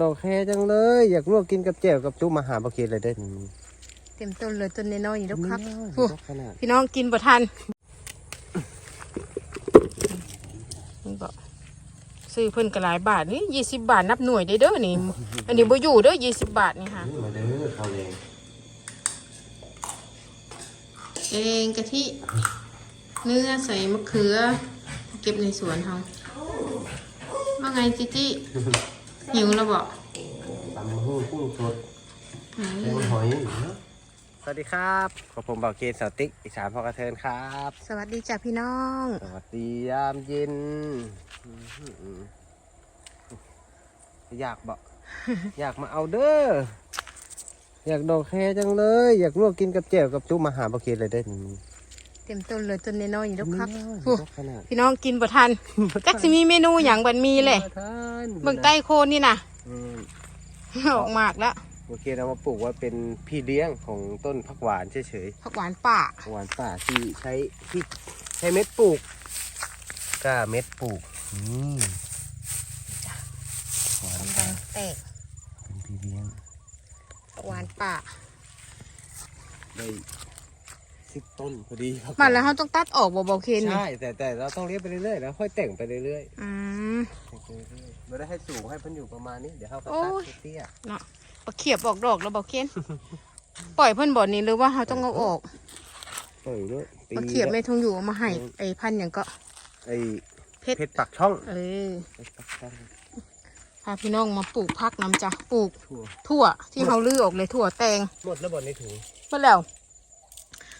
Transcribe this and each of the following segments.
ดอกแคจังเลย อยากลวกกินกับแจ่วกับจุ๊บมาหาบะเคียเลยได้อเต็มต้นเลยต้นน้อยๆนี่ลูกครับนี่โอ้ดอกขนาดพี่น้องกินบ่ทันนี่บอกซื้อเพิ่นก็หลายบาทนี่ยี่สิบบาทนับหน่วยได้เด้อนี่ อันนี้บ่อยู่เด้อยี่สิบบาทนี่ค่ะมาเด้อข้าวแดงแกงกะทิเนื้อใส่มะเขือ เก็บในสวนเฮาว่าไงจิจิ หิวแล้วบอกตำหูกุ้งสดไหนแกงหอยเนาะสวัสดีครับกับผมบ่าวเกณฑ์สาวติ๊กอีสานพ่อกระเทินครับ สวัสดีจ้ะพี่น้อง สวัสดียามเย็นอื้อหืออยากบอกอยากมาเอาเด้อ อยากดอกแคจังเลย อยากลวกกินกับแจ่วกับจุ๊บมาหาบะเคียเลยได้อ เต็มต้นเลยต้นน้อยๆนี่ลูกครับนี่โอ้ดอกขนาดพี่น้องกินบ่ทันจักสิมีเมนูหยังบันมีเลยท่านเบิ่งใต้โคนนี่น่ะอืมออกมากแล้วโอเคเรามาปลูกไว่าเป็นพี่เลี้ยงของต้นผักหวานเฉยผักหวานป่าๆผักหวานป่าที่ใช้ที่ใช้เม็ดปลูกกล้าเม็ดปลูกนี่หวานกำป่าลังแตกเป็นพี่เลี้ยงผักหวานป่าได้ สิบต้นพอดีครับมันแล้วเขาต้องตัดออกบ่บ่เคนนี่ใช่แต่แต่เราต้องเลี้ยงไปเรื่อยๆแล้วค่อยแต่งไปเรื่อยอืม ๆแต่งไปเรื่อยๆไม่ได้ให้สูงให้เพันอยู่ประมาณนี้เดี๋ยวเขาก็โอ้ตัดยเตี้ยเนาะบ่เขียบออกดอกแล้วบ่เคนปล่อยเพิ่นบ่นี่หรือว่าเขาต้องเอาออกๆเออด้วยปีบ่เขียบละไม่ทงอยู่เอามาให้ไอ้พันธุ์หยังก็ ไอ้เพชร เพชรปักช่องเออเพชรปักช่องพาพี่น้องมาปลูกผักน้ำจ้ะปลูกถั่วถั่วที่เขาลื้อออกเลยถั่วแตงหมดแล้วบอลในถุงหมาแล้ว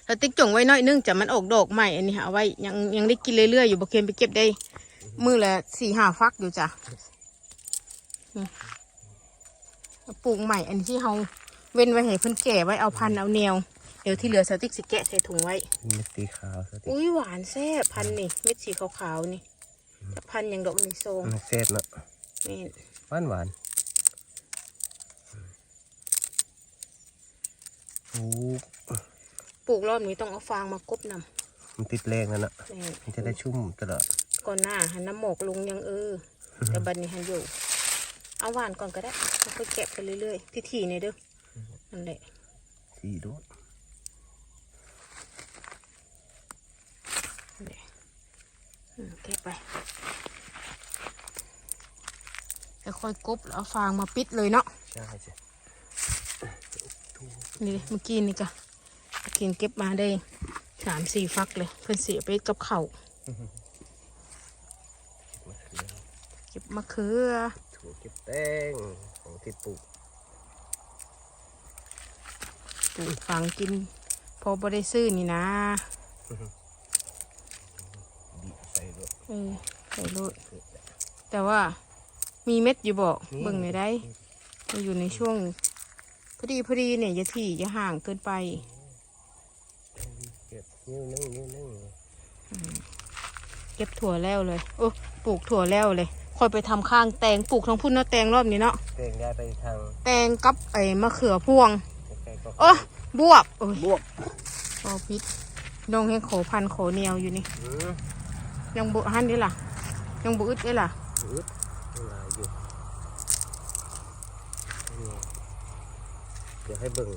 แล้วติ๊กจงไว้น้อยนึงจะมันออกดอกใหม่อันนี้ค่ะเอาไว้ยังยังได้กินเรื่อยๆอยู่บ่เคนไปเก็บได้ มือละสี่ห้าฟักอยู่จ้ะนี่ปลูกใหม่อันที่เขาเว้นไว้ให้เพิ่นแก่ไว้เอาพันธุ์เอาแนวเดี๋ยวที่เหลือสติ๊กสิแกะใส่ถุงไว้เม็ดสีขาวสติอุ้ยหวานแซ่บพันธุ์นี่เม็ดสีขาวๆนี่จะพันธุ์อย่างดอกในโซงมันเซฟเนาะนี่หวานหวานโอ้ ปลูกรอบนี้ต้องเอาฟางมากบนมันติดแรงแล้วเนาะำนี่มันจะได้ชุ่มตลอดก่อนหน้าหันน้ำหมอกลงยังเออแต่บัดนี้หันอยู่ เอาหวานก่อนก็ได้แล้วค่อยแกะไปเรื่อยๆที่ถี่นี่เด้อนั่นแหละสีด้วยอืมแกะไปแล้วค่อยกบแล้วเอาฟางมาปิดเลยเนาะใช่ใช่นี่เมื่อกี้นี่ก็ กินเก็บมาได้สามสี่ฟักเลย เพื่อนเสียไปกับเขาวเก็บมะเขือถั่วเก็บแป้งของที่ปลูกปลูกฝังกิน พอบ่ได้ซื้อนี่นะบีบใส่ด้วยเออใส่โลดแต่ว่ามีเม็ดอยู่บ่นี่เบิ่งในอยได้ มันอยู่ในช่วงพอดีพอดีเนี่ยอย่าถี่อย่าห่างเกินไปเก็บ นิ้วนึงนิ้วนึงเก็บถั่วแล้วเลย โอ้ปลูกถั่วแล้วเลยค่อยไปทำข้างแตงปลูกทั้งพุ่นเนาะแตงรอบนี้เนาะแป้งย้ายไปทางแตงกับไอ้มะเขือพวงใกล้ๆก็โอ้บวบโอ้ยบวกพอพิษดงให้โขพันโขเหนียวอยู่นี่อืมยังบุหันนี่ล่ะ ยังบุอึดนี่ล่ะอืดหลายอยู่นี่เดี๋ยวให้เบิ่ง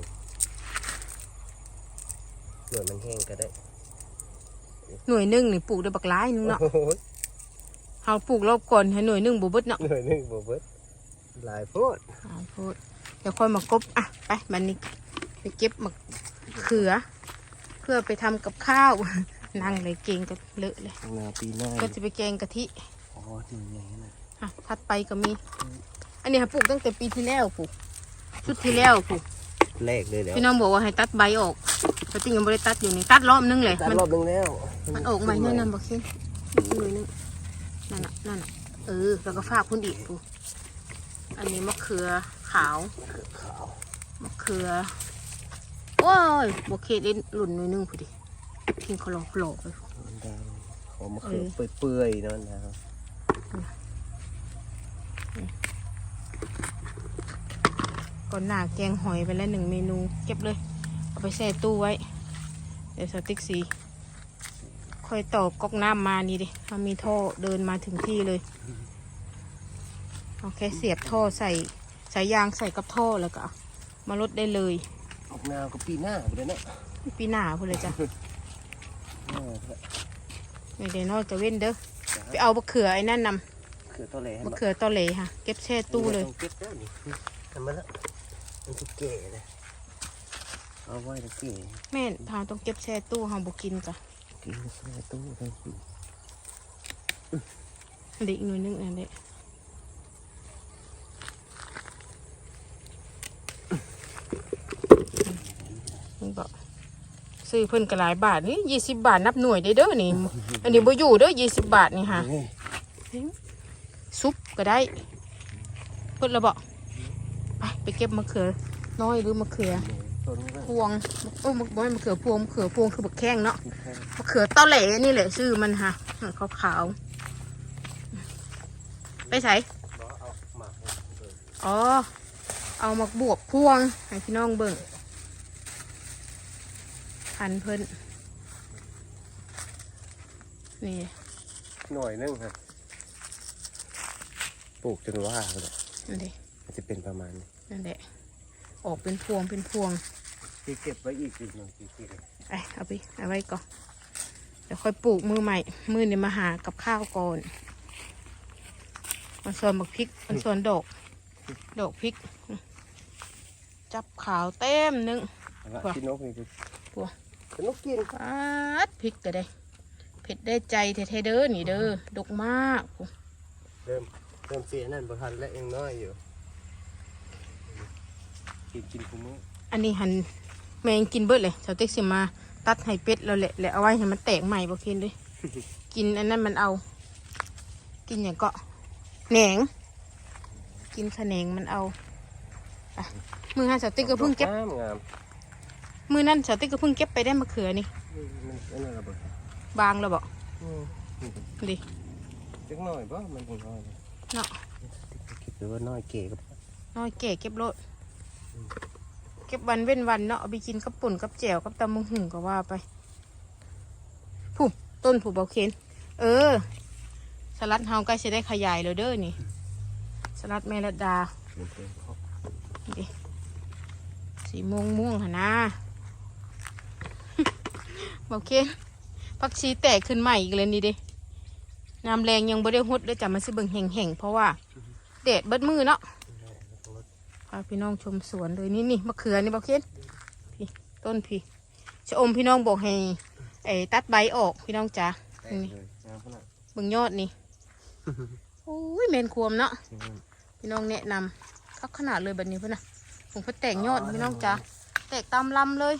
หน่วยมันแห้งก็ได้ หน่วยหนึงนี่ปลูกได้บักหลายหนึงเนาะโอ้โหเฮาปลูกรอบก่อนให้หน่วยหนึงบ่เบิดเนาะหน่วยหนึงบ่เบิดหลายโพดอ่าพูดเดี๋ยวค่อยมากบอะไปบันนี้ไปเก็บมะเขือ เพื่อไปทำกับข้าว นั่งเลยเกงก็เลอะเลย นาปีหน้าก็จะไปแกงกะทิอ๋อหนึ่งอย่างนั้นนะอะถัดไปก็มี อันนี้ค่ะปลูกตั้งแต่ปีที่แล้วปลูกชุดที่แล้วปลูก แรกเลยเดี๋ยวพี่น้องบอกว่าให้ตัดใบออก แต่จริงยังไม่ได้ตัดอยู่นี่ตัดรอบนึงเลยตัดมันรอบหนึงแล้วมันออกใหม่แน่นอนบอกเช่นนี่หน่อยนึงนั่นน่ะนั่นน่ะเออแล้วก็ฝากพุ่นอีกปลูกอันนี้มะเขือขาวขาวมะเขือโอ้ยบเคได้หลุ่นหน่อยนึงพอดีกินขลอกหลอกเลยมันดำหอมมะเขือเปื่อยๆเนั่นนะครับก่อนหน้าแกงหอยไปแล้วหนึ่งเมนู เก็บเลยเอา ไปแช่ตู้ไว้ เดี๋ยวสติ๊กสีค่อยต่อก๊อกน้ำมานี่ดิมันมีท่อเดินมาถึงที่เลยเอาแค่เสียบท่อใส่สายยางใส่กับท่อแล้วก็มาลดได้เลย ออกนาวก็ปีหน้าไปเลยเนาะปีหน้าพูดเลยจ้ะเออไม่ได้นอกจะเว้นเด้อไปเอามะเขือไอ้นั่นนเขือตัวแหลำมะเขือตอเหลค่ะ เก็บแช่ตู้เลยต้องเก็บแล้วนี่ทำมาแล้วมันจะเก๋เลย เอาไว้แล้วเก๋แม่ทางต้องเก็บแช่ตู้เฮาบ่กินจ้ะกินใส่ตู้เลยอันนี้อีกหน่วยหนึงอันนี้นี่บอกซื้อเพิ่นก็หลายบาทนี่ยี่สิบบาทนับหน่วยได้เด้อนี่ อันนี้บ่อยู่เด้อยี่สิบบาทนี่ค่ะนี่ซุปก็ได้เพิ่นละบอกไปไปเก็บมะเขือน้อยหรือมะเขือ ต้นก็พวงโอ้มะบ่แม่นมะเขือพวงมะเขือพวงคือบักแข้งเนาะมะเขือเต้าแหล่นี่แหละชื่อมันค่ะขาวขาวๆไปใส่เอาหมากเอออ๋อ เอามาบวบพวงให้พี่น้องเบิ่งพันเพิ่น นี่ หน่อยนึงครับปลูกจนว่าเลยนั่นเด้มันจะเป็นประมาณนี้นั่นแหละออกเป็นพวงเป็นพวง ที่เก็บไว้อีกอีกหนึ่งปีที่เลยไปเอาไปเอาไว้ก่อนเดี๋ยวค่อยปลูกมือใหม่ มือเนี่ยมาหากับข้าวก่อนมันส่วนบักพริกมันส่วนดอกดอกพริก จับขาวเต็มหนึงแล้วว่ะที่นกนี่คือว่ะนกกินปาดพริกก็ได้เผ็ดได้ใจแท้ๆเด้อนี่เด้อดกมากเริ่มเริ่มเสียนั่นประทันและยังน้อยอยู่กินกินคุ้มออันนี้หัน แมงกินเบิดเลยชาวเต็กสิมา ตัดให้เป็ดเราแหละแล้วเอาไว้ให้มันแตกใหม่บ่เคนเลยกินอันนั้นมันเอา กินอย่างก็แหนง กินขะแหนงมันเอาไปมือหันสาวติ๊กก็เพิ่งเก็บ งามงามมือนั่นสาวติ๊กก็เพิ่งเก็บไปได้มะเขือนี่อืมมันอันนั้นระเบิดบางแล้วบอกอืมดิเล็กน้อยบ่มันคงน้อยเลยเนาะคิดดูว่าน้อยเก๋กับน้อยแก่เก็บรถ เก็บวันเว้นวันเนาะเอาไปกินกับปุ่นกับแจ่วกับตำมงหุ่งก็ว่าไปผู้ต้นผู้เบาเคนเออ สลัดเฮาใกล้จะได้ขยายแล้วเด้อนี่ สลัดแมรัดามันเป็นเพระดิสีม่วงม่วงหนนะบอเคนผักชีแตกขึ้นใหม่อีกเลยนี่เดิน้ำแรงยังบ่ได้หดเลยจ้ะมันสิเบิ่งแห้งๆเพราะว่าแดดเบิดมือเนาะ พาพี่น้องชมสวนเลยนี่นี่มะเขือนี่บอกเคนพี่ต้นพี่ชะอมพี่น้องบอกให้ไอ้ตัดใบออกพี่น้องจ๋าแตกเลยงามขนาดเบิ่งยอดนี่โอ้ยเมนควมเนาะพี่น้องแนะนำคักขนาดเลยแบบนี้เพื่อนนะผมเพิ่นแตกยอดพี่น้องจ้าแตกตามลำเลย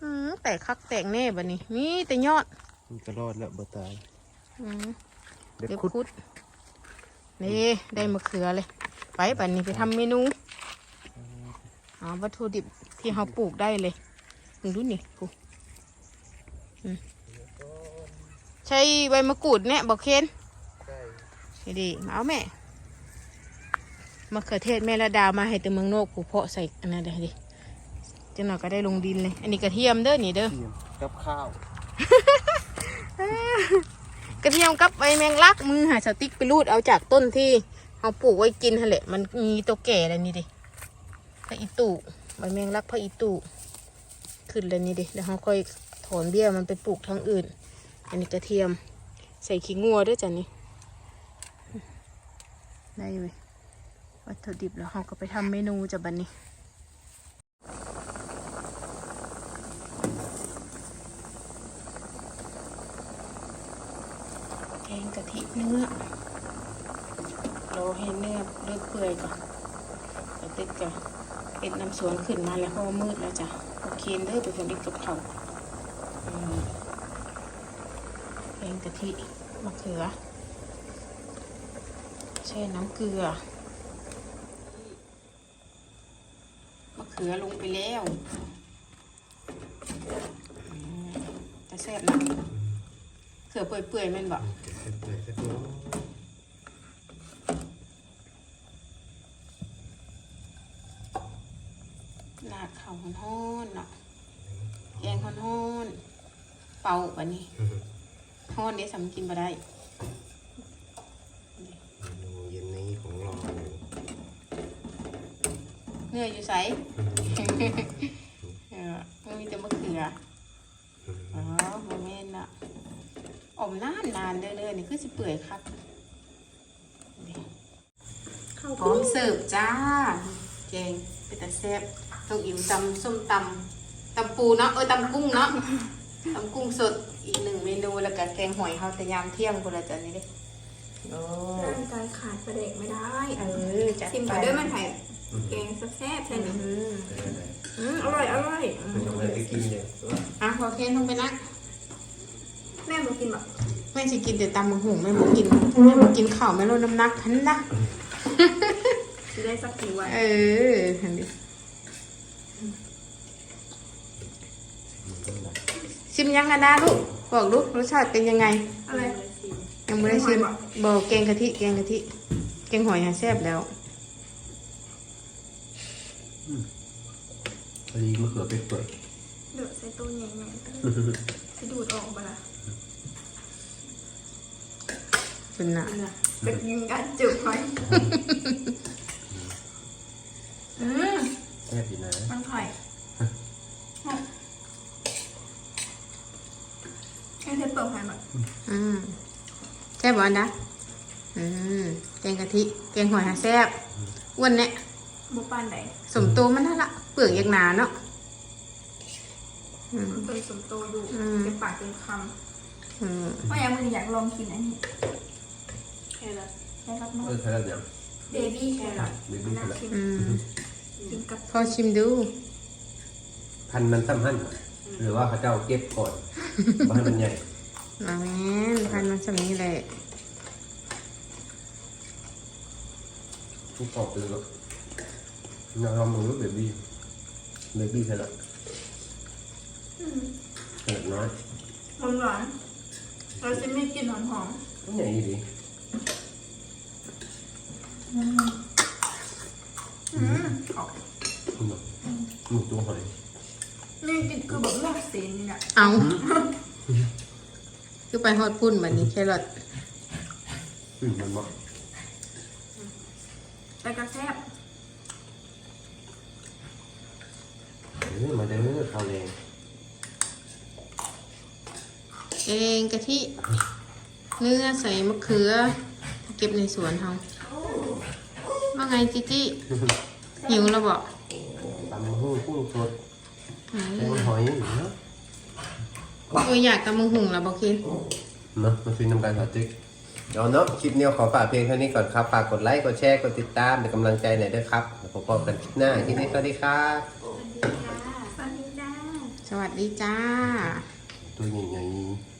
อืมแตกคักแตกแน่แบบนี้มีแต่ยอดมันก็รอดแล้วบ่ตายอืมเดี๋ยวเดี๋ยวคุดคุดนี่ได้มะเขือเลย ไปแบบนี้ไปทำเมนูเอาวัตถุดิบที่เราปลูกได้เลยมึงดูนี่ปลูกอืมใช้ใบมะกรูดเนี่ยบอกเคนใช่นี่ดีมาเอาแม่มะเขือเทศแม่ละดามาให้แต่เมืองโนกผูเพาะใส่อันนั้นเด้อดิจังหน่อยก็ได้ลงดินเลย อันนี้กระเทียมเด้อนี่เด้อเทียมกับข้าว กระเทียมกับใบแมงลักมือหาสติ๊กไปรูดเอาจากต้นที่ เอาปลูกไว้กินหั่นแหละ มันมีตัวแก่อะไรนี่ดิพระอีตู่ใบแมงลักพระอีตู่ขึ้นเลยนี่ดิแล้วเขาค่อยถอนเบี้ยมันไปปลูกทางอื่น อันนี้กระเทียม ใส่ขี้งัวด้วยจ้ะนี่ได้ไหมวัตถุดิบแล้วเราก็ไปทำเมนูจ้ะบันนี้แกงกะทิเนื้อ รอให้เนื้อเลือกเปื่อยก่อนแล้วติดกับเป็ดน้ำสวนขึ้นมาแล้วเพราะมืดแล้วจ้ะโอเคเด้อไปผลิตกับเขาวอืมแกงกะทิมะเขือแช่น้ำเกลือมะเขือลงไปแล้วจะแซ่บนะเขือเปื่อยๆม่นบอกลาดเข่า ฮ้อนๆเนาะแกงฮ้อนๆเป่าแบบนี้ฮ้อนเดี๋ยวสำกินมาได้เมนูเย็นนี้ของเราเนื้ออยู่ไสเออมันมีแต่มะเขืออ๋อโมเมนต์น่ะอมนานนานๆเด้อๆนี่คือสิเปื่อยครับพร้อมเสิร์ฟจ้าแกง เป็นตาแซ่บต้องอิ่มตำส้มตำตำปูเนาะเออตำกุ้งเนาะตำกุ้งสดอีกหนึ่งเมนูแล้วก็แกงหอยเฮาแต่ยามเที่ยงคนละจันนี่เด้โอ้ร่างกายขาดประเด็กไม่ได้เออจัดชิมไปไปด้วยมันไผ่แกงแซ่บๆใช่ไหมอืมอืมอร่อยอร่อยอืมทำอะไรไปกินเนี่ยอะพอเคนลงไปนะแม่มากินแบบแม่จะกินแต่ตำมะหุงแม่บอกกินแม่บอกกินข้าวแม่ลดน้ำหนักทันนะ จะได้สักกี่วันเออทันดิชิมยังกันนะลูกบอกลูกรสชาติเป็นยังไง อะไรยังไม่ได้ชิมแกงหอยบอกบอกแกงกะทิแกงกะทิแกงหอยหาแซ่บแล้วพอดีมะเขือเป็นเปิดเดือดใส่ตู้ใหญ่ๆจะดูดออกมาละเป็นหนาจะกินกันจุกไหมอืม แซ่บดีนะ มันไข่แค่เทปเปิดไข่แบบ อืมแซ่บบ่อันนะอืมแกงกะทิ แกงหอยหาแซ่บอ้วนเนี่ยบุปผานใดสมโตมันนั่นละเปลือกยังหนาเนาะอืมมันเป็นสมโตอยู่อืม เป็นปากเป็นคอืมำเพราะอย่างมึงอยากลองกินอันนี้แครอทแครอทมากเออใช่แล้วเนี่ยเบบี้แครอทเบบี้แครอทชิมอืมกินกับพอชิมดูพันธุ์มันซ้ำหั่นหรือว่าเขาเจ้าเก็บก่อนบ้านมันใหญ่ มาแม่นพันมันสำนี้แหละ ทุกออกเลยก็เราลองดูเบบี้เบบี้แครอทแครอทน้อยหวานหวานๆเราจะไม่กลินหอมหอมใหญ่ดีๆอืมออกหนูหนูตัวหอยนี่กินคือแบบลวกเส้นนี่แหละเอาคือไปฮอดพุ่นแบบนี้แครอทอืมมันเหมาะ แต่กระแซบเออมาเด้อข้าวแรงแกงกะทิ เนื้อใส่มะเขือ เก็บในสวนเฮาว่าไงจิจิหิวแล้วบอกตำมะฮุ่งกุ้งสดอืมแกงหอยเนาะโอ้ยอยากตำมึงหุงแล้วบอกคิดเนาะมาซื้อน้ำกันสาจิก เอาเนาะคลิปนี้ขอฝากเพียงเท่านี้ก่อนครับ ฝากกดไลค์ กดแชร์ กดติดตามเป็นกำลังใจหน่อยด้วยครับแล้วพบกันคลิปหน้าคลิปนี้สวัสดีครับสวัสดีจ้าสวัสดีจ้าตัวใหญ่ๆ